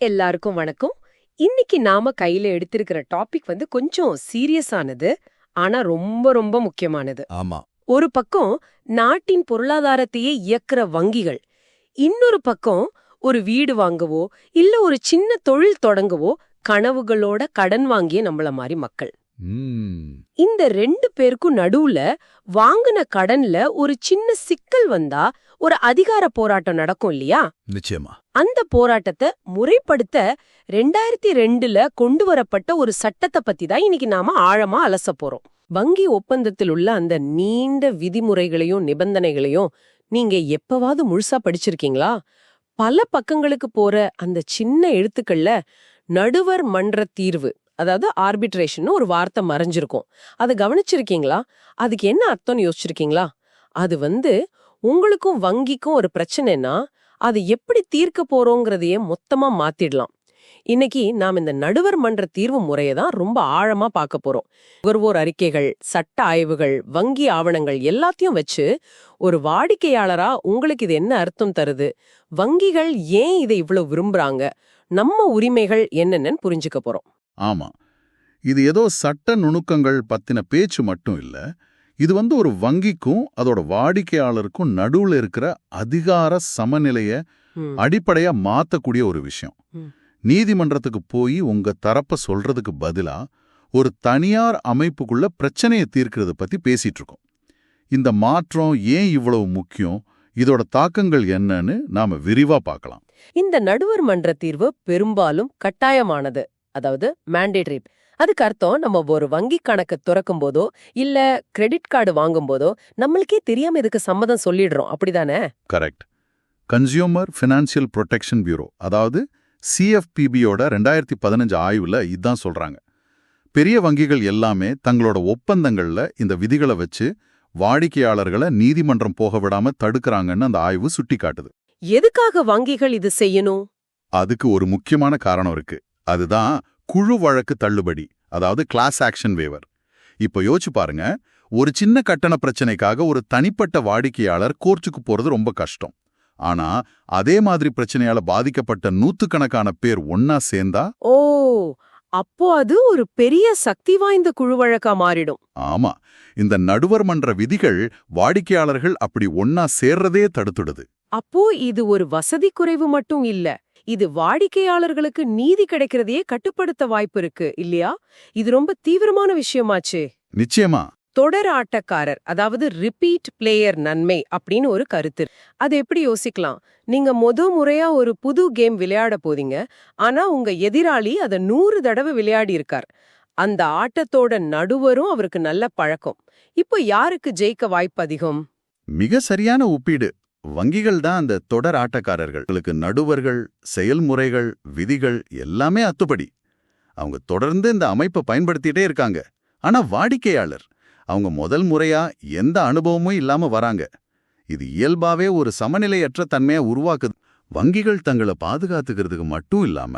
எல்லாருக்கும் வணக்கம். இன்னைக்கு நாம கையில எடுத்திருக்கிற டாபிக் வந்து கொஞ்சம் சீரியஸானது ஆனா ரொம்ப ரொம்ப முக்கியமானது. ஆமா. ஒரு பக்கம் நாட்டின் பொருளாதாரத்தையே இயக்குற வங்கிகள் இன்னொரு பக்கம் ஒரு வீடு வாங்கவோ இல்ல ஒரு சின்ன தொழில் தொடங்கவோ கனவுகளோட கடன் வாங்கிய நம்மள மாதிரி மக்கள். இந்த ரெண்டு பேருக்கும் நடுவுல வாங்கின கடன்ல ஒரு சின்ன சிக்கல் வந்தா ஒரு அதிகார போராட்டம் நடக்கும் இல்லையா? நிச்சயமா. அந்த போராட்டத்தை முறைப்படுத்த ரெண்டாயிரத்தி ரெண்டுல கொண்டு வரப்பட்ட ஒரு சட்டத்தை பத்தி தான் இன்னைக்கு நாம ஆழமா அலச போறோம். வங்கி ஒப்பந்தத்தில் உள்ள அந்த நீண்ட விதிமுறைகளையும் நிபந்தனைகளையும் நீங்க எப்பவாவது முழுசா படிச்சிருக்கீங்களா? பல பக்கங்களுக்கு போற அந்த சின்ன எழுத்துக்கள்ல நடுவர் மன்ற தீர்வு அதாவது ஆர்பிட்ரேஷன் ஒரு வார்த்தை மறைஞ்சிருக்கும். அதை கவனிச்சிருக்கீங்களா? அதுக்கு என்ன அர்த்தம்னு யோசிச்சிருக்கீங்களா? அது வந்து உங்களுக்கும் வங்கிக்கும் ஒரு பிரச்சனைனா அது எப்படி தீர்க்க போறோங்கிறதையே மொத்தமா மாத்திடலாம். இன்னைக்கு நாம் இந்த நடுவர் மன்ற தீர்வு முறையை தான் ரொம்ப ஆழமா பார்க்க போறோம். நுகர்வோர் அறிக்கைகள் சட்ட ஆய்வுகள் வங்கி ஆவணங்கள் எல்லாத்தையும் வச்சு ஒரு வாடிக்கையாளரா உங்களுக்கு இது என்ன அர்த்தம் தருது? வங்கிகள் ஏன் இதை இவ்வளவு விரும்புறாங்க? நம்ம உரிமைகள் என்னென்னு புரிஞ்சுக்க போறோம். ஆமா. இது ஏதோ சட்ட நுணுக்கங்கள் பத்தின பேச்சு மட்டும் இல்ல இது வந்து ஒரு வங்கிக்கும் அதோட வாடிக்கையாளருக்கும் நடுவுல இருக்கிற அதிகார சமநிலைய அடிப்படையா மாத்தக்கூடிய ஒரு விஷயம். நீதிமன்றத்துக்கு போய் உங்க தரப்ப சொல்றதுக்கு பதிலா ஒரு தனியார் அமைப்புக்குள்ள பிரச்சனையை தீர்க்கறத பத்தி பேசிட்டு இருக்கோம் இந்த மாற்றம் ஏன் இவ்வளவு முக்கியம் இதோட தாக்கங்கள் என்னன்னு நாம விரிவா பார்க்கலாம் இந்த நடுவர் மன்ற தீர்வு பெரும்பாலும் கட்டாயமானது. அதாவது மேண்டேட்டரி அதுக்கு அர்த்தம் நம்ம ஒரு வங்கி கணக்கு திறக்கும் போதோ இல்ல கிரெடிட் கார்டு வாங்கும் போதோ நம்மளுக்கே தெரியாம இதுக்கு சம்மதம் சொல்லிடுறோம். அப்படிதானே? Correct consumer financial protection bureau அதாவது சிஎஃபிபியோட ரெண்டாயிரத்தி பதினஞ்சு ஆய்வுல இதான் சொல்றாங்க. பெரிய வங்கிகள் எல்லாமே தங்களோட ஒப்பந்தங்கள்ல இந்த விதிகளை வச்சு வாடிக்கையாளர்களை நீதிமன்றம் போக விடாம தடுக்கறாங்கன்னு அந்த ஆய்வு சுட்டிக்காட்டுது. எதுக்காக வங்கிகள் இது செய்யணும்? அதுக்கு ஒரு முக்கியமான காரணம் இருக்கு. அதுதான் குழு வழக்கு தள்ளுபடி அதாவது கிளாஸ் ஆக்ஷன் வேவர் இப்போ யோசிச்சு பாருங்க ஒரு சின்ன கட்டண பிரச்சனைக்காக ஒரு தனிப்பட்ட வாடிக்கையாளர் கோர்ட்டுக்கு போறது ரொம்ப கஷ்டம். ஆனா அதே மாதிரி பிரச்சனையால பாதிக்கப்பட்ட நூத்துக்கணக்கான பேர் ஒன்னா சேர்ந்தா? ஓ அப்போ அது ஒரு பெரிய சக்தி வாய்ந்த குழு வழக்கா மாறிடும். ஆமா இந்த நடுவர் மன்ற விதிகள் வாடிக்கையாளர்கள் அப்படி ஒன்னா சேர்றதே தடுத்துடுது. அப்போ இது ஒரு வசதி குறைவு மட்டும் இல்ல இது வாடிக்கையாளர்களுக்கு நீதி கிடைக்கிறதையே கட்டுப்படுத்த வாய்ப்பு இருக்கு இல்லையா? இது ரொம்ப தீவிரமான விஷயமாச்சே. நிச்சயமா. தொடர் ஆட்டக்காரர் அதாவது ரிப்பீட் பிளேயர் நன்மை அப்படின்னு ஒரு கருத்து. அது எப்படி யோசிக்கலாம்? நீங்க முத முறையா ஒரு புது கேம் விளையாட போதீங்க ஆனா உங்க எதிராளி அத நூறு தடவை விளையாடி இருக்கார். அந்த ஆட்டத்தோட நடுவரும் அவருக்கு நல்ல பழக்கம். இப்போ யாருக்கு ஜெயிக்க வாய்ப்பு அதிகம்? மிக சரியான ஒப்பீடு. வங்கிகள் தான் அந்த தொடர் ஆட்டக்காரர்கள். உங்களுக்கு நடுவர்கள் செயல்முறைகள் விதிகள் எல்லாமே அத்துப்படி. அவங்க தொடர்ந்து இந்த அமைப்பை பயன்படுத்திட்டே இருக்காங்க. ஆனா வாடிக்கையாளர் அவங்க முதல் முறையா எந்த அனுபவமும் இல்லாம வராங்க. இது இயல்பாவே ஒரு சமநிலையற்ற தன்மையை உருவாக்குது. வங்கிகள் தங்களை பாதுகாத்துக்கிறதுக்கு மட்டும் இல்லாம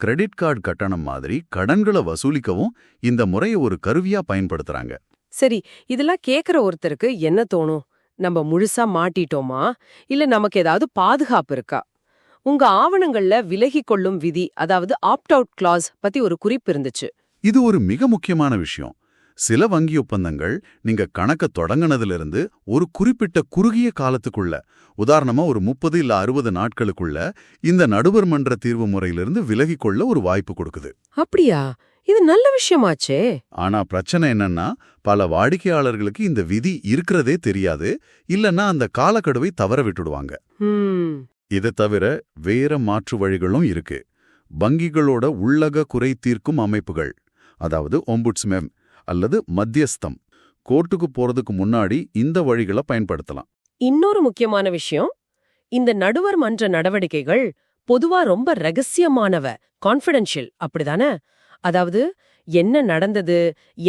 கிரெடிட் கார்டு கட்டணம் மாதிரி கடன்களை வசூலிக்கவும் இந்த முறையை ஒரு கருவியா பயன்படுத்துறாங்க. சரி இதெல்லாம் கேக்குற ஒருத்தருக்கு என்ன தோணும்? நம்ம முழுசா மாட்டிட்டோமா? இல்ல நமக்கு ஏதாவது பாதுகாப்பு இருக்கா? உங்க ஆவணங்கள்ல விலகிக் கொள்ளும் விதி அதாவது ஆப்ட் அவுட் கிளாஸ் பத்தி ஒரு குறிப்பு இருந்துச்சு. இது ஒரு மிக முக்கியமான விஷயம். சில வங்கி ஒப்பந்தங்கள் நீங்க கணக்க தொடங்குனதிலிருந்து ஒரு குறிப்பிட்ட குறுகிய காலத்துக்குள்ள உதாரணமா ஒரு முப்பது இல்ல அறுபது நாட்களுக்குள்ள இந்த நடுவர் மன்ற தீர்வு முறையிலிருந்து விலகிக் கொள்ள ஒரு வாய்ப்பு கொடுக்குது. அப்படியா? இது நல்ல விஷயமாச்சே. ஆனா பிரச்சனை என்னன்னா பல வாடிக்கையாளர்களுக்கு இந்த விதி இருக்கிறதே தெரியாது இல்லன்னா அந்த காலக்கெடுவை தவற விட்டுடுவாங்க. இதை தவிர வேற மாற்று வழிகளும் இருக்கு. வங்கிகளோட உள்ளக குறை தீர்க்கும் அமைப்புகள் அதாவது ஒம்புட்ஸ்மெம் அல்லது மத்தியஸ்தம் கோர்ட்டுக்கு போறதுக்கு முன்னாடி இந்த வழிகளை பயன்படுத்தலாம். இன்னொரு முக்கியமான விஷயம் இந்த நடுவர் மன்ற நடவடிக்கைகள் பொதுவா ரொம்ப ரகசியமானவ கான்ஃபிடென்ஷியல் அப்படிதானே? அதாவது என்ன நடந்தது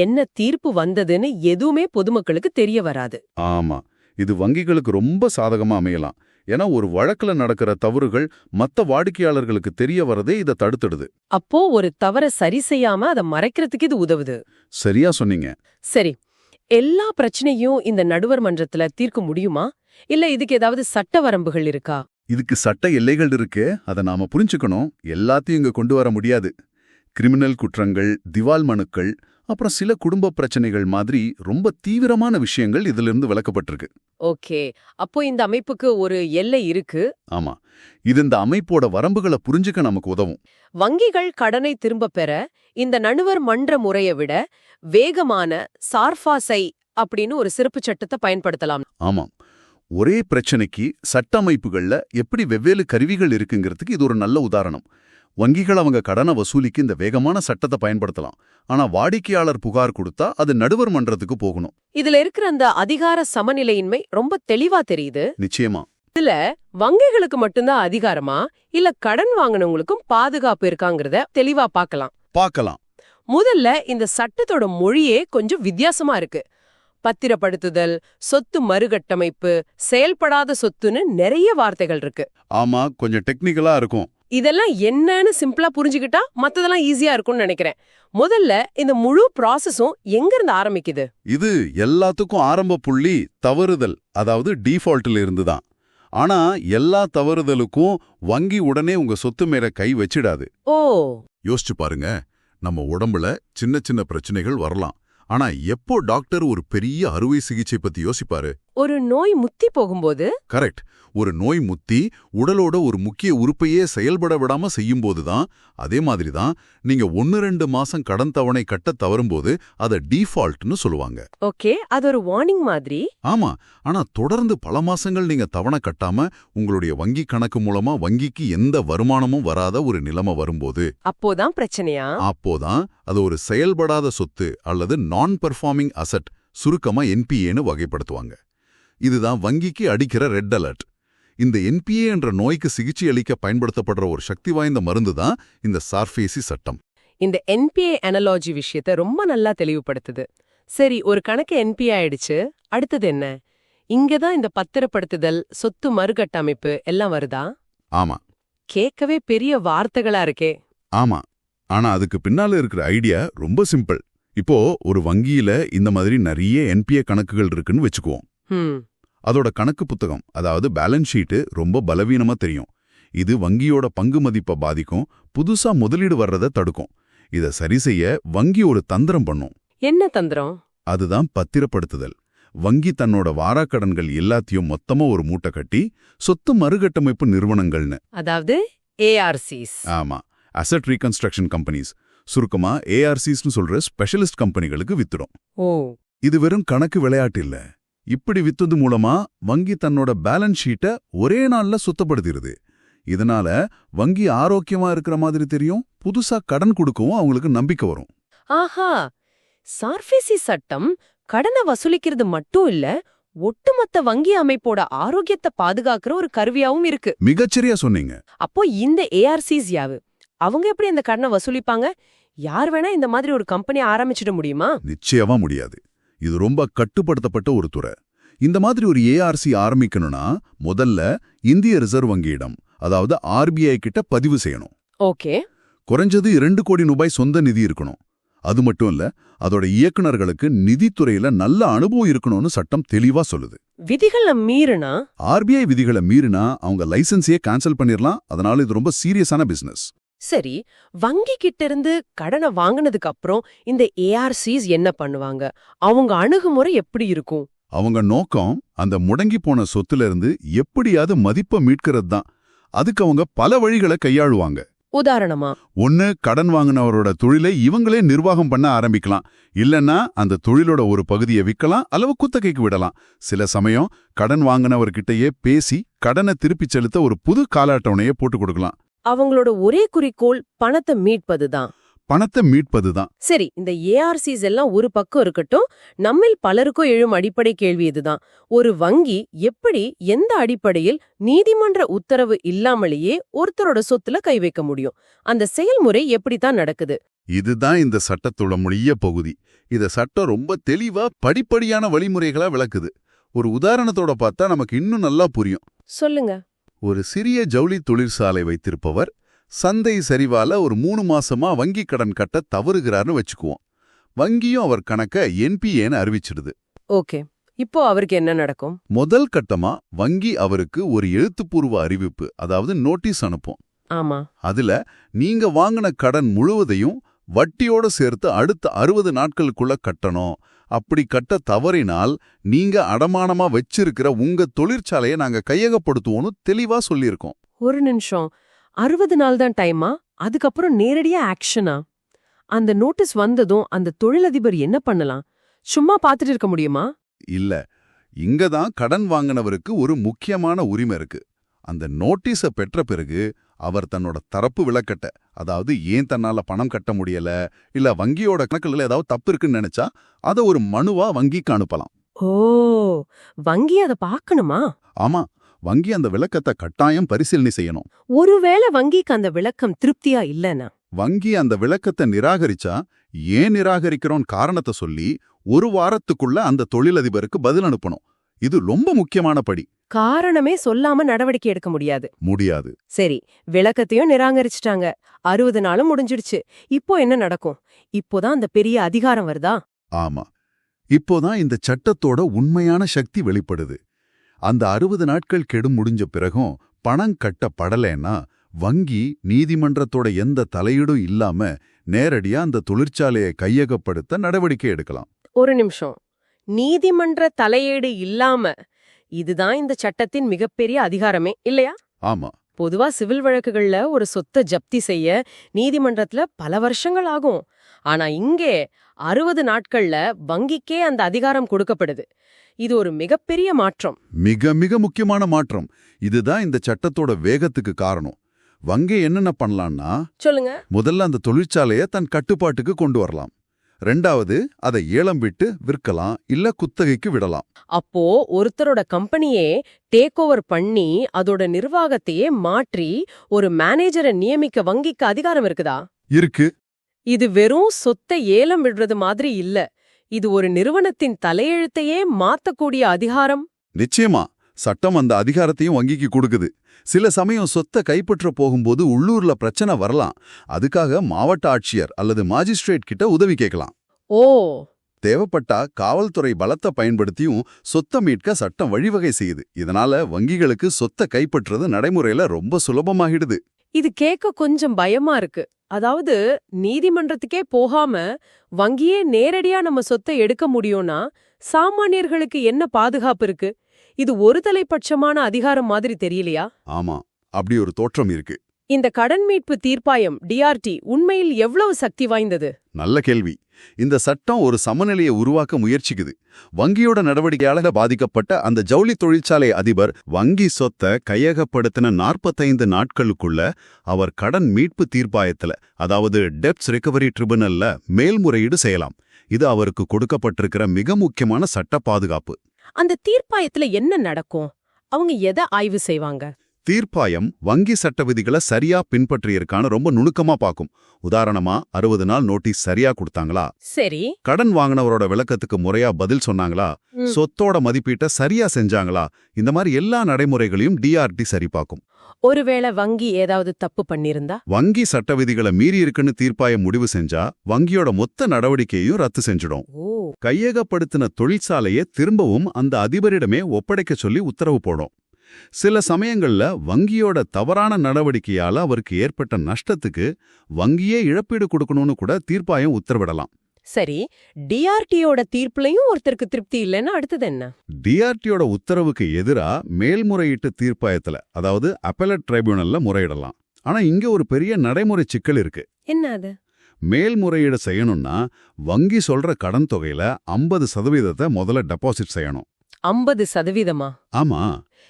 என்ன தீர்ப்பு வந்ததுன்னு எதுவுமே பொதுமக்களுக்கு தெரிய வராது. ஆமா. இது வங்கிகளுக்கு ரொம்ப சாதகமா அமையலாம். ஏன்னா ஒரு வழக்குல நடக்கிற தவறுகள் மத்த வாடிக்கையாளர்களுக்கு தெரிய வரதே இதை தடுத்துடுது. அப்போ ஒரு தவற சரி செய்யாம அதை மறைக்கிறதுக்கு இது உதவுது. சரியா சொன்னீங்க. சரி. எல்லா பிரச்சனையும் இந்த நடுவர் மன்றத்துல தீர்க்க முடியுமா? இல்ல இதுக்கு ஏதாவது சட்ட வரம்புகள் இருக்கா? இதுக்கு சட்ட எல்லைகள் இருக்கு. அதை நாம புரிஞ்சுக்கணும். எல்லாத்தையும் இங்க கொண்டு வர முடியாது. கிரிமினல் குற்றங்கள் திவால் மனுக்கள் அப்புறம் சில குடும்ப பிரச்சனைகள் மாதிரி ரொம்ப தீவிரமான விஷயங்கள் இதிலிருந்து விளக்கப்பட்டிருக்கு. ஓகே. அப்போ இந்த அமைப்புக்கு ஒரு எல்லை இருக்கு. ஆமா. இது இந்த அமைப்போட வரம்புகளை புரிஞ்சுக்க நமக்கு உதவும். வங்கிகள் கடனை திரும்பப் பெற இந்த நடுவர் மன்ற முறையை விட வேகமான சார்ஃபாசை அப்படின்னு ஒரு சிறப்பு சட்டத்தை பயன்படுத்தலாம். ஆமாம் ஒரே பிரச்சனைக்கு சட்ட அமைப்புகள்ல எப்படி வெவ்வேறு கருவிகள் இருக்குங்கிறதுக்கு இது ஒரு நல்ல உதாரணம். வங்கிகள் அவங்க கடனை வசூலிக்கு இந்த வேகமான சட்டத்தை பயன்படுத்தலாம். ஆனா வாடிக்கையாளர் புகார் கொடுத்தா அது நடுவர் மன்றத்துக்கு போகணும். இதுல இருக்கிற அந்த அதிகார சமநிலையின்மை ரொம்ப தெளிவா தெரியுது. நிச்சயமா. இதுல வங்கிகளுக்கு மட்டும்தான் அதிகாரமா? இல்ல கடன் வாங்கினவங்களுக்கும் பாதுகாப்பு இருக்காங்கிறத தெளிவா பார்க்கலாம். பார்க்கலாம். முதல்ல இந்த சட்டத்தோட மொழியே கொஞ்சம் வித்தியாசமா இருக்கு. பத்திரப்படுத்துதல் சொத்து மறுகட்டமைப்பு செயல்படாத சொத்துன்னு நிறைய வார்த்தைகள் இருக்கு. ஆமா கொஞ்சம் டெக்னிக்கலா இருக்கும். இதெல்லாம் என்னன்னு சிம்பிளா புரிஞ்சுக்கிட்டா மத்ததெல்லாம் ஈஸியா இருக்கும்னு நினைக்கிறேன். முதல்ல இந்த முழு ப்ராசஸும் எங்க இருந்து ஆரம்பிக்குது? இது எல்லாத்துக்கும் ஆரம்ப புள்ளி தவறுதல் அதாவது டீஃபால்ட்ல இருந்து தான் ஆனா எல்லா தவறுதலுக்கும் வங்கி உடனே உங்க சொத்து மேல கை வச்சிடாது. ஓ. யோசிச்சு பாருங்க நம்ம உடம்புல சின்ன சின்ன பிரச்சனைகள் வரலாம். ஆனா எப்போ டாக்டர் ஒரு பெரிய அறுவை சிகிச்சை பத்தி யோசிப்பாரு? ஒரு நோய் முத்தி போகும்போது? கரெக்ட். ஒரு நோய் முத்தி உடலோட ஒரு முக்கிய உறுப்பையே செயல்பட விடாம செய்யும்போது தான் அதே மாதிரி தான் நீங்க ஒன்னு ரெண்டு மாசம் கடன் தவணை கட்ட தவறும்போது அதை டீஃபால்ட்னு சொல்லுவாங்க. ஓகே அது ஒரு வார்னிங் மாதிரி? ஆமா. ஆனா தொடர்ந்து பல மாசங்கள் நீங்க தவணை கட்டாம உங்களுடைய வங்கி கணக்கு மூலமா வங்கிக்கு எந்த வருமானமும் வராத ஒரு நிலைமை வரும்போது அப்போதான் பிரச்சனையா? அப்போதான் அது ஒரு செயல்படாத சொத்து அல்லது நான் பெர்ஃபார்மிங் அசட் சுருக்கமா என்பிஏன்னு வகைப்படுத்துவாங்க. இதுதான் வங்கிக்கு அடிக்கிற ரெட் அலர்ட் இந்த என்பிஏ என்ற நோய்க்கு சிகிச்சை அளிக்க பயன்படுத்தப்படுற ஒரு சக்தி வாய்ந்த மருந்து தான் இந்த சார்ஃபேசி சட்டம். இந்த என்பிஏ அனலாஜி விஷயத்த ரொம்ப நல்லா தெளிவுபடுத்துது. சரி ஒரு கணக்கு என்பிஏ ஆயிடுச்சு அடுத்தது என்ன? இங்கதான் இந்த பத்திரப்படுத்துதல் சொத்து மறுகட்டமைப்பு எல்லாம் வருதா? ஆமா. கேட்கவே பெரிய வார்த்தைகளா இருக்கே. ஆமா. ஆனா அதுக்கு பின்னால இருக்கிற ஐடியா ரொம்ப சிம்பிள் இப்போ ஒரு வங்கியில இந்த மாதிரி நிறைய என்பிஏ கணக்குகள் இருக்குன்னு வச்சுக்குவோம். அதோட கணக்கு புத்தகம் அதாவது பேலன்ஸ் ஷீட்டு ரொம்ப பலவீனமா தெரியும். இது வங்கியோட பங்கு மதிப்பை பாதிக்கும் புதுசா முதலீடு வர்றத தடுக்கும். இத சரி செய்ய வங்கி ஒரு தந்திரம் பண்ணும். என்ன தந்திரம்? அதுதான் பத்திரப்படுத்துதல். வங்கி தன்னோட வாராக்கடன்கள் எல்லாத்தையும் மொத்தமா ஒரு மூட்டை கட்டி சொத்து மறுகட்டமைப்பு நிறுவனங்கள்னு. அதாவது ஏஆர்சிஸ் ஆமா. அசட் ரீகன்ஸ்ட்ரக்ஷன் கம்பெனிஸ் சுருக்கமா ஏஆர்சிஸ்னு சொல்ற ஸ்பெஷலிஸ்ட் கம்பெனிகளுக்கு வித்துடும். ஓ. இது வெறும் கணக்கு விளையாட்டு இல்ல. இப்படி வித்தது மூலமா வங்கி தன்னோட பேலன்ஸ் ஷீட்டை ஒரே நாள்ல சுத்தப்படுத்திடுது இதனால வங்கி ஆரோக்கியமா இருக்கிற மாதிரி தெரியும் புதுசா கடன் கொடுக்கவும் அவங்களுக்கு நம்பிக்கை வரும். ஆஹா! சார்ஃபேசி சட்டம் கடனை வசூலிக்கிறது மட்டும் இல்ல ஒட்டுமொத்த வங்கி அமைப்போட ஆரோக்கியத்தை பாதுகாக்கிற ஒரு கருவியாவும் இருக்கு. மிகச்சரியா சொன்னீங்க. அப்போ இந்த ஏஆர்சிஸ் யாவு? அவங்க எப்படி அந்த கடனை வசூலிப்பாங்க? யார் வேணா இந்த மாதிரி ஒரு கம்பெனி ஆரம்பிச்சிட முடியுமா? நிச்சயமா முடியாது. இது ரொம்ப கட்டுப்படுத்தப்பட்ட ஒரு துறை. இந்த மாதிரி ஒரு ஏஆர்சி ஆரம்பிக்கணும்னா முதல்ல இந்திய ரிசர்வ் வங்கியிடம் அதாவது ஆர்பிஐ கிட்ட பதிவு செய்யணும். ஓகே. குறைஞ்சது இரண்டு கோடி ரூபாய் சொந்த நிதி இருக்கணும். அது மட்டும் இல்ல அதோட இயக்குனர்களுக்கு நிதித்துறையில நல்ல அனுபவம் இருக்கணும்னு சட்டம் தெளிவா சொல்லுது. விதிகளை மீறினா? ஆர்பிஐ விதிகளை மீறினா அவங்க லைசன்ஸையே கேன்சல் பண்ணிரலாம். அதனால இது ரொம்ப சீரியஸான பிசினஸ் சரி வங்கி கிட்ட இருந்து கடனை வாங்கினதுக்கு அப்புறம் இந்த ஏஆர்சிஸ் என்ன பண்ணுவாங்க? அவங்க அணுகுமுறை எப்படி இருக்கும்? அவங்க நோக்கம் அந்த முடங்கி போன சொத்துல இருந்து எப்படியாவது மதிப்பை மீட்கிறது தான். அதுக்கு அவங்க பல வழிகளை கையாளுவாங்க. உதாரணமா? ஒன்னு கடன் வாங்கினவரோட தொழிலை இவங்களே நிர்வாகம் பண்ண ஆரம்பிக்கலாம். இல்லன்னா அந்த தொழிலோட ஒரு பகுதியை விற்கலாம் அல்லது குத்தகைக்கு விடலாம். சில சமயம் கடன் வாங்கினவர்கிட்டயே பேசி கடனை திருப்பிச் செலுத்த ஒரு புது கால அட்டவணையை போட்டு கொடுக்கலாம். அவங்களோட ஒரே குறிக்கோள் பணத்தை மீட்பதுதான். பணத்தை மீட்பதுதான். சரி இந்த ஏஆர்சிஸ் எல்லாம் ஒரு பக்கம் இருக்கட்டும் நம்மில் பலருக்கும் எழும் அடிப்படை கேள்வி இதுதான். ஒரு வங்கி எப்படி எந்த அடிப்படையில் நீதிமன்ற உத்தரவு இல்லாமலேயே ஒருத்தரோட சொத்துல கை வைக்க முடியும்? அந்த செயல்முறை எப்படித்தான் நடக்குது? இதுதான் இந்த சட்டத்தோட மொழிய பகுதி. இத சட்டம் ரொம்ப தெளிவா படிப்படியான வழிமுறைகளா விளக்குது. ஒரு உதாரணத்தோட பார்த்தா நமக்கு இன்னும் நல்லா புரியும். சொல்லுங்க. ஒரு சிறிய ஜவுளி தொழிற்சாலை வைத்திருப்பவர் சந்தை சரிவால ஒரு மூணு மாசமா வங்கி கடன் கட்ட தவறுகிறார்னு வச்சுக்குவோம். வங்கியும் அவர் கணக்க என்பிஏன்னு அறிவிச்சிடுது. ஓகே. இப்போ அவருக்கு என்ன நடக்கும்? முதல் கட்டமா வங்கி அவருக்கு ஒரு எழுத்துப்பூர்வ அறிவிப்பு அதாவது நோட்டீஸ் அனுப்பும். ஆமா. அதுல நீங்க வாங்கின கடன் முழுவதையும் வட்டியோட சேர்த்து அடுத்த அறுபது நாட்களுக்குள்ள கட்டணும். அப்படி கட்ட தவறினால் நீங்க அடமானமா வச்சிருக்கிற உங்க தொழிற்சாலையை நாங்க கையகப்படுத்துவோம்னு தெளிவா சொல்லியிருக்கோம். ஒரு நிமிஷம். அறுபது நாள் தான் டைமா? அதுக்கப்புறம் நேரடியா ஆக்ஷனா? அந்த நோட்டீஸ் வந்ததும் அந்த தொழிலதிபர் என்ன பண்ணலாம்? சும்மா பார்த்துட்டு இருக்க முடியுமா? இல்ல. இங்க தான் கடன் வாங்கினவருக்கு ஒரு முக்கியமான உரிமை இருக்கு. அந்த நோட்டீஸ பெற்ற பிறகு அவர் தன்னோட தரப்பு விளக்கட்ட அதாவது ஏன் தன்னால பணம் கட்ட முடியல இல்ல வங்கியோட கணக்குல ஏதாவது தப்பு இருக்குன்னு நினைச்சா அதை ஒரு மனுவா வங்கிக்கு அனுப்பலாம். ஓ வங்கி அதை பார்க்கணுமா ஆமா வங்கி அந்த விளக்கத்தை கட்டாயம் பரிசீலனை செய்யணும். ஒருவேளை வங்கிக்கு அந்த விளக்கம் திருப்தியா இல்லனா? வங்கி அந்த விளக்கத்தை நிராகரிச்சா ஏன் நிராகரிக்கிறோம் காரணத்தை சொல்லி ஒரு வாரத்துக்குள்ள அந்த தொழிலதிபருக்கு பதில் அனுப்பணும். இது ரொம்ப முக்கியமான படி. காரணமே சொல்லாம நடவடிக்கை எடுக்க முடியாது. முடியாது. சரி விளக்கத்தையும் நிராகரிச்சிட்டாங்க. அறுபது நாளும் முடிஞ்சிடுச்சு. இப்போ என்ன நடக்கும்? இப்போதான் அந்த பெரிய அதிகாரம் வருதா? ஆமா. இப்போதான் இந்த சட்டத்தோட உண்மையான சக்தி வெளிப்படுது. அந்த அறுபது நாட்கள் கெடு முடிஞ்ச பிறகும் பணம் கட்டப்படலைன்னா வங்கி நீதிமன்றத்தோட எந்த தலையீடும் இல்லாம நேரடியா அந்த தொழிற்சாலையை கையகப்படுத்த நடவடிக்கை எடுக்கலாம். ஒரு நிமிஷம். நீதிமன்ற தலையீடு இல்லாம இதுதான் இந்த சட்டத்தின் மிகப்பெரிய அதிகாரமே இல்லையா? ஆமா. பொதுவா சிவில் வழக்குகள்ல ஒரு சொத்தை ஜப்தி செய்ய நீதிமன்றத்துல பல வருஷங்கள் ஆகும். ஆனா இங்கே அறுபது நாட்கள்ல வங்கிக்கே அந்த அதிகாரம் கொடுக்கப்படுது. இது ஒரு மிகப்பெரிய மாற்றம். மிக மிக முக்கியமான மாற்றம். இதுதான் இந்த சட்டத்தோட வேகத்துக்கு காரணம். வங்கி என்னென்ன பண்ணலாம்னா சொல்லுங்க. முதல்ல அந்த தொழிற்சாலையை தன் கட்டுப்பாட்டுக்கு கொண்டு வரலாம். ரெண்டாவது அதை ஏலம் விட்டு விற்கலாம் இல்ல குத்தகைக்கு விடலாம். அப்போ ஒருத்தரோட கம்பெனியே டேக் ஓவர் பண்ணி அதோட நிர்வாகத்தையே மாற்றி ஒரு மேனேஜரை நியமிக்க வங்கிக்கு அதிகாரம் இருக்குதா? இருக்கு. இது வெறும் சொத்தை ஏலம் விடுறது மாதிரி இல்ல. இது ஒரு நிறுவனத்தின் தலையெழுத்தையே மாத்தக்கூடிய அதிகாரம். நிச்சயமா. சட்டம் அந்த அதிகாரத்தையும் வங்கிக்கு கொடுக்குது. சில சமயம் சொத்தை கைப்பற்ற போகும்போது உள்ளூர்ல பிரச்சனை வரலாம். அதுக்காக மாவட்ட ஆட்சியர் அல்லது மாஜிஸ்ட்ரேட் கிட்ட உதவி கேட்கலாம். ஓ! தேவைப்பட்டா காவல்துறை பலத்தை பயன்படுத்தியும் சொத்தை மீட்க சட்டம் வழிவகை செய்யுது. இதனால வங்கிகளுக்கு சொத்தை கைப்பற்றுறது நடைமுறையில ரொம்ப சுலபமாகிடுது. இது கேட்க கொஞ்சம் பயமா இருக்கு. அதாவது நீதிமன்றத்துக்கே போகாம வங்கியே நேரடியா நம்ம சொத்தை எடுக்க முடியும்னா சாமானியர்களுக்கு என்ன பாதுகாப்பு இருக்கு? இது ஒரு தலைப்பட்சமான அதிகாரம் மாதிரி தெரியலையா? ஆமா அப்படி ஒரு தோற்றம் இருக்கு. இந்த கடன் மீட்பு தீர்ப்பாயம் டிஆர்டி உண்மையில் எவ்வளவு சக்தி வாய்ந்தது? நல்ல கேள்வி. இந்த சட்டம் ஒரு சமநிலையை உருவாக்க முயற்சிக்குது. வங்கியோட நடவடிக்கையால பாதிக்கப்பட்ட அந்த ஜவுளி தொழிற்சாலை அதிபர் வங்கி சொத்தை கையகப்படுத்தின நாற்பத்தைந்து நாட்களுக்குள்ள அவர் கடன் மீட்பு தீர்ப்பாயத்துல அதாவது டெப்ஸ் ரெக்கவரி ட்ரிபுனல்ல மேல்முறையீடு செய்யலாம். இது அவருக்கு கொடுக்கப்பட்டிருக்கிற மிக முக்கியமான சட்ட பாதுகாப்பு. அந்த தீர்ப்பாயத்துல என்ன நடக்கும்? அவங்க எதை ஆய்வு செய்வாங்க? தீர்ப்பாயம் வங்கி சட்ட விதிகளை சரியா பின்பற்றியிருக்கான்னு ரொம்ப நுணுக்கமா பார்க்கும். உதாரணமா அறுபது நாள் நோட்டீஸ் சரியா கொடுத்தாங்களா? சரி. கடன் வாங்கினவரோட விளக்கத்துக்கு முறையா பதில் சொன்னாங்களா. சொத்தோட மதிப்பீட்டை சரியா செஞ்சாங்களா? இந்த மாதிரி எல்லா நடைமுறைகளையும் டிஆர்டி சரிபார்க்கும் ஒருவேளை வங்கி ஏதாவது தப்பு பண்ணிருந்தா வங்கி சட்ட விதிகளை மீறி இருக்குன்னு தீர்ப்பாயம் முடிவு செஞ்சா வங்கியோட மொத்த நடவடிக்கையையும் ரத்து செஞ்சிடும். கையகப்படுத்தின தொழிற்சாலையை திரும்பவும் அந்த அதிபரிடமே ஒப்படைக்க சொல்லி உத்தரவு போடும். சில சமயங்கள்ல வங்கியோட தவறான நடவடிக்கையால அவருக்கு ஏற்பட்ட நஷ்டத்துக்கு வங்கியே இழப்பீடு கொடுக்கணும்னு கூட தீர்ப்பாயம் உத்தரவிடலாம். சரி டிஆர்டியோட தீர்ப்புலயும் ஒருத்தருக்கு திருப்தி இல்லைன்னா அடுத்தது என்ன? டிஆர்டியோட உத்தரவுக்கு எதிரா மேல்முறையீட்டு தீர்ப்பாயத்துல அதாவது அப்பலட் ட்ரைபியூனல்ல முறையிடலாம். ஆனா இங்க ஒரு பெரிய நடைமுறை சிக்கல் இருக்கு. என்ன அது? மேல்முறையீடு செய்யணும்னா வங்கி சொல்ற கடன் தொகையில ஐம்பது சதவீதத்தை முதல்ல டெபாசிட் செய்யணும். ஐம்பது சதவீதமா? ஆமா.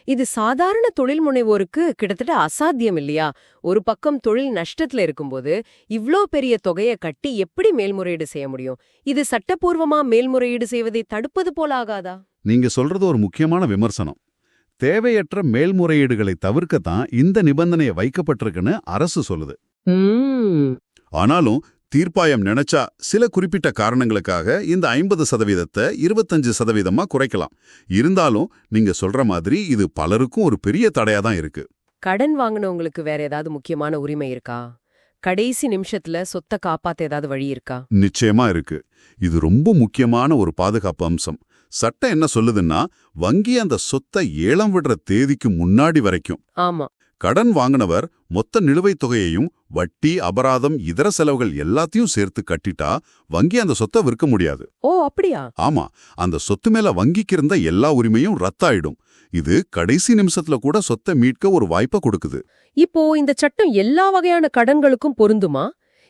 இது சாதாரண தொழில் முனைவோருக்கு கிட்டத்தட்ட அசாத்தியம் இல்லையா? ஒரு பக்கம் தொழில் நஷ்டத்துல இருக்கும்போது இவ்ளோ பெரிய தொகையை கட்டி எப்படி மேல்முறையீடு செய்ய முடியும்? இது சட்டப்பூர்வமா மேல்முறையீடு செய்வதை தடுப்பது போல ஆகாதா? நீங்க சொல்றது ஒரு முக்கியமான விமர்சனம். தேவையற்ற மேல்முறையீடுகளை தவிர்க்கத்தான் இந்த நிபந்தனையை வைக்கப்பட்டிருக்குன்னு அரசு சொல்லுது. ஆனாலும் தீர்ப்பாயம் நினைச்சா சில குறிப்பிட்ட காரணங்களுக்காக இந்த ஐம்பது சதவீதத்தை இருபத்தஞ்சு சதவீதமா குறைக்கலாம். இருந்தாலும் நீங்க சொல்ற மாதிரி இது பலருக்கும் ஒரு பெரிய தடையா தான் இருக்கு. கடன் வாங்கினவங்களுக்கு வேற ஏதாவது முக்கியமான உரிமை இருக்கா? கடைசி நிமிஷத்துல சொத்தை காப்பாத்த ஏதாவது வழி இருக்கா? நிச்சயமா இருக்கு. இது ரொம்ப முக்கியமான ஒரு பாதுகாப்பு அம்சம். சட்டம் என்ன சொல்லுதுன்னா வங்கி அந்த சொத்தை ஏலம் விடுற தேதிக்கு முன்னாடி வரைக்கும். ஆமா. கடன் வாங்கினவர் மொத்த நிலுவைத் தொகையையும் வட்டி அபராதம் இதர செலவுகள் எல்லாத்தையும் சேர்த்து கட்டிட்டா வங்கி அந்த சொத்தை விற்க முடியாது. ஓ அப்படியா? ஆமா அந்த சொத்து மேல வங்கிக்கு இருந்த எல்லா உரிமையும் ரத்தாயிடும். இது கடைசி நிமிஷத்துல கூட சொத்தை மீட்க ஒரு வாய்ப்பை கொடுக்குது. இப்போ இந்த சட்டம் எல்லா வகையான கடன்களுக்கும் பொருந்துமா?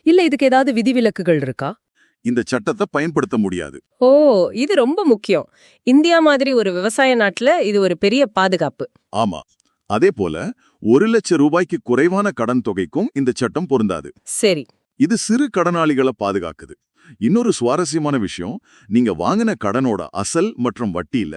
இல்ல இதுக்கு ஏதாவது விதிவிலக்குகள் இருக்கா? இந்த சட்டத்தை பயன்படுத்த முடியாது. ஓ இது ரொம்ப முக்கியம். இந்தியா மாதிரி ஒரு விவசாய நாட்டுல இது ஒரு பெரிய பாதுகாப்பு. ஆமா. அதே போல ஒரு லட்சம் ரூபாய்க்கு குறைவான கடன் தொகைக்கும் இந்த சட்டம் பொருந்தாது. சரி. இது சிறு கடனாளிகளை பாதுகாக்குது. இன்னொரு சுவாரஸ்யமான விஷயம் நீங்க வாங்கின கடனோட அசல் மற்றும் வட்டியில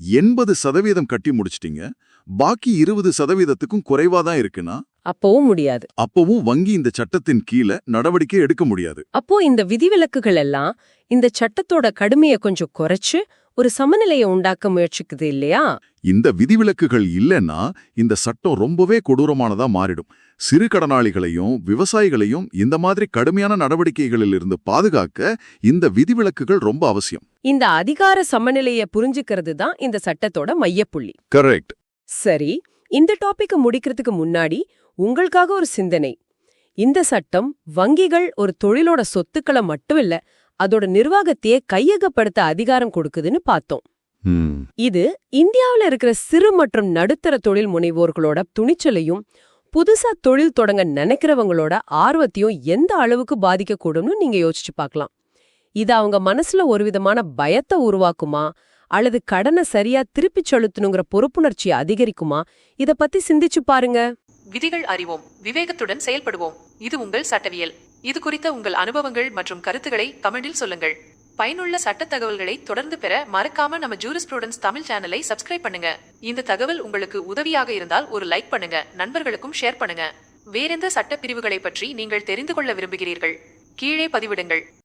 எண்பது சதவீதம் கட்டி முடிச்சிட்டீங்க. பாக்கி இருபது சதவீதத்துக்கும் குறைவா தான் இருக்குன்னா? அப்பவும் முடியாது. அப்பவும் வங்கி இந்த சட்டத்தின் கீழே நடவடிக்கை எடுக்க முடியாது. அப்போ இந்த விதிவிலக்குகள் எல்லாம் இந்த சட்டத்தோட கடுமையை கொஞ்சம் குறைச்சு ஒரு சமநிலையை உண்டாக்க முயற்சிக்குது இல்லையா? இந்த விதிவிலக்குகள் இல்லைன்னா இந்த சட்டம் ரொம்பவே கொடூரமானதா மாறிடும். சிறு கடனாளிகளையும் விவசாயிகளையும் இந்த மாதிரி கடுமையான நடவடிக்கைகளில் இருந்து பாதுகாக்க இந்த விதிவிலக்குகள் ரொம்ப அவசியம். இந்த அதிகார சமநிலையை புரிஞ்சுக்கிறது தான் இந்த சட்டத்தோட மையப்புள்ளி. கரெக்ட். சரி இந்த டாபிக்க முடிக்கிறதுக்கு முன்னாடி உங்களுக்காக ஒரு சிந்தனை. இந்த சட்டம் வங்கிகள் ஒரு தொழிலோட சொத்துக்களை மட்டும் இல்ல அதோட நிர்வாகத்தையே கையகப்படுத்த அதிகாரம் கொடுக்குதுன்னு பார்த்தோம். இது இந்தியாவுல இருக்கிற சிறு மற்றும் நடுத்தர தொழில் முனைவோர்களோட துணிச்சலையும் புதுசா தொழில் தொடங்க நினைக்கிறவங்களோட ஆர்வத்தையும் எந்த அளவுக்கு பாதிக்கக்கூடும்னு நீங்க யோசிச்சு பார்க்கலாம். இது அவங்க மனசுல ஒரு விதமான பயத்தை உருவாக்குமா அல்லது கடனை சரியா திருப்பிச் செலுத்தணுங்கிற பொறுப்புணர்ச்சியை அதிகரிக்குமா இத பத்தி சிந்திச்சு பாருங்க. விதிகள் அறிவோம் விவேகத்துடன் செயல்படுவோம். இது உங்கள் சட்டவியல். இது குறித்த உங்கள் அனுபவங்கள் மற்றும் கருத்துக்களை கமெண்டில் சொல்லுங்கள். பயனுள்ள சட்ட தகவல்களை தொடர்ந்து பெற மறக்காம நம்ம ஜூரிஸ்ப்ரூடன்ஸ் தமிழ் சேனலை சப்ஸ்கிரைப் பண்ணுங்க. இந்த தகவல் உங்களுக்கு உதவியாக இருந்தால் ஒரு லைக் பண்ணுங்க நண்பர்களுக்கும் ஷேர் பண்ணுங்க. வேறெந்த சட்ட பிரிவுகளை பற்றி நீங்கள் தெரிந்து கொள்ள விரும்புகிறீர்கள்? கீழே பதிவிடுங்கள்.